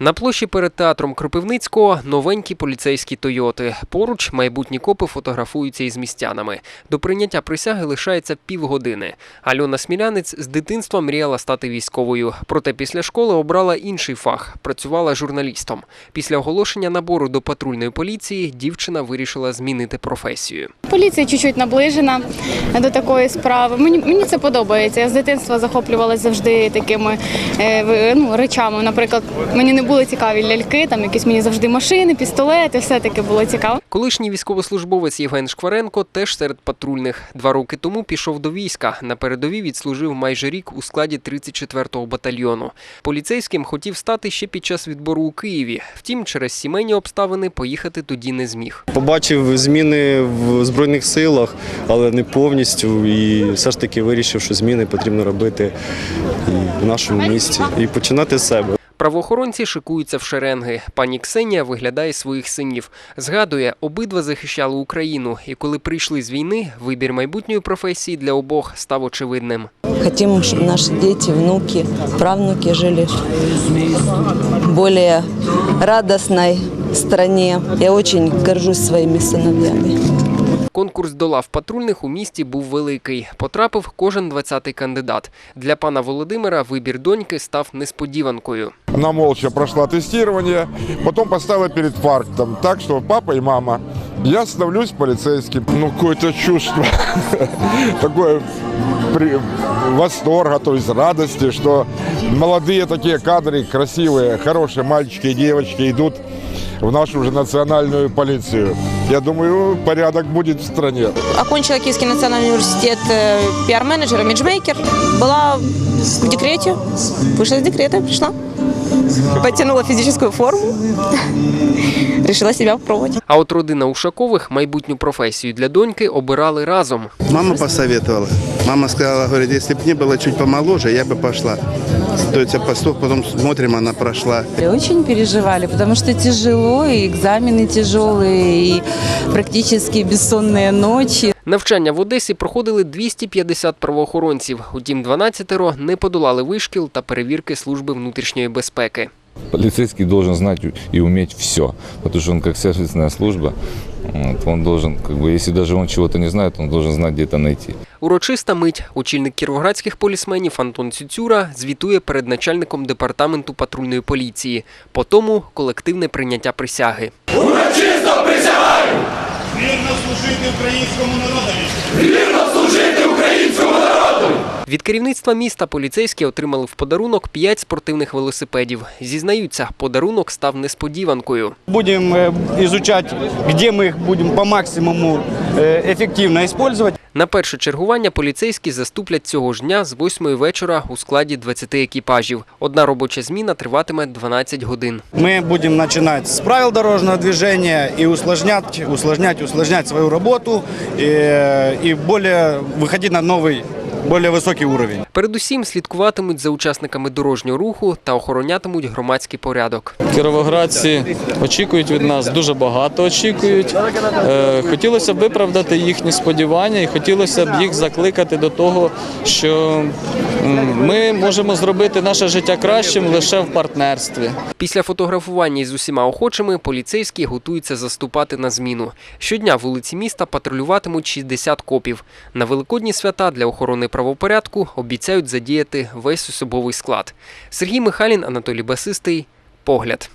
На площі перед театром Кропивницького новенькі поліцейські Тойоти. Поруч майбутні копи фотографуються із містянами. До прийняття присяги лишається півгодини. Альона Смілянець з дитинства мріяла стати військовою. Проте після школи обрала інший фах працювала журналістом. Після оголошення набору до патрульної поліції дівчина вирішила змінити професію. Поліція чуть-чуть наближена до такої справи. Мені, мені це подобається. Я з дитинства захоплювалася завжди такими е, ну, речами. Наприклад, мені не були цікаві ляльки, там якісь мені завжди машини, пістолети, все таки було цікаво. Колишній військовослужбовець Євген Шкваренко теж серед патрульних. Два роки тому пішов до війська. На передовій відслужив майже рік у складі 34-го батальйону. Поліцейським хотів стати ще під час відбору у Києві. Втім, через сімейні обставини поїхати тоді не зміг. Побачив зміни в Збройних силах, але не повністю. І все ж таки вирішив, що зміни потрібно робити і в нашому місті і починати з себе. Правоохоронці шикуються в шеренги. Пані Ксенія виглядає своїх синів. Згадує, обидва захищали Україну, і коли прийшли з війни, вибір майбутньої професії для обох став очевидним. Хотим, чтобы наши дети, внуки, правнуки жили в более радостной стране. Я очень горжусь своими сыновьями. Конкурс до лав патрульних у місті був великий. Потрапив кожен 20-й кандидат. Для пана Володимира вибір доньки став несподіванкою. Она молча прошла тестирование, потом поставила перед фактом, так что папа и мама, я становлюсь полицейским. Ну, какое-то чувство, такое при- восторга, то есть радости, что молодые такие кадры, красивые, хорошие мальчики и девочки идут в нашу уже национальную полицию. Я думаю, порядок будет в стране. окончила Киевский национальный университет э, пиар-менеджер, имиджмейкер. Была в декрете, вышла из декрета, пришла. Подтянула физическую форму, решила себя попробовать. А от родина Ушакових майбутню професію для доньки обирали разом. Мама посоветовала. Мама сказала, говорит, если бы мне было чуть помоложе, я бы пошла. То есть я поступ, потом смотрим, она прошла. Очень переживали, потому что тяжело, и экзамены тяжелые, и практически бессонные ночи. Навчання в Одесі проходили 250 правоохоронців. Утім, 12-ро не подолали вишкіл та перевірки служби внутрішньої безпеки. Полицейский должен знать и уметь все, потому что он как сервисная служба, вот, он должен, как бы, если даже он чего-то не знает, он должен знать, где это найти. Урочиста мить. Очільник кіровоградських полісменів Антон Цюцюра звітує перед начальником департаменту патрульної поліції. По тому колективне прийняття присяги. Від керівництва міста поліцейські отримали в подарунок 5 спортивних велосипедів. Зізнаються, подарунок став несподіванкою. Будем э, изучать, где мы их будем по максимуму э, эффективно использовать. На перше чергування поліцейські заступлять цього ж дня з 8 вечора у складі 20 екіпажів. Одна робоча зміна триватиме 12 годин. Мы будем начинать с правил дорожного движения и усложнять, усложнять, усложнять свою работу э, и более выходить на новый, более высокий уровень. Передусім слідкуватимуть за учасниками дорожнього руху та охоронятимуть громадський порядок. Кіровоградці очікують від нас дуже багато. Очікують. Е, Хотілося б виправдати їхні сподівання, і хотілося б їх закликати до того, що ми можемо зробити наше життя кращим лише в партнерстві. Після фотографування із усіма охочими поліцейські готуються заступати на зміну. Щодня вулиці міста патрулюватимуть 60 копів. На великодні свята для охорони правопорядку обіцяють задіяти весь особовий склад. Сергій Михайлін, Анатолій Басистий. Погляд.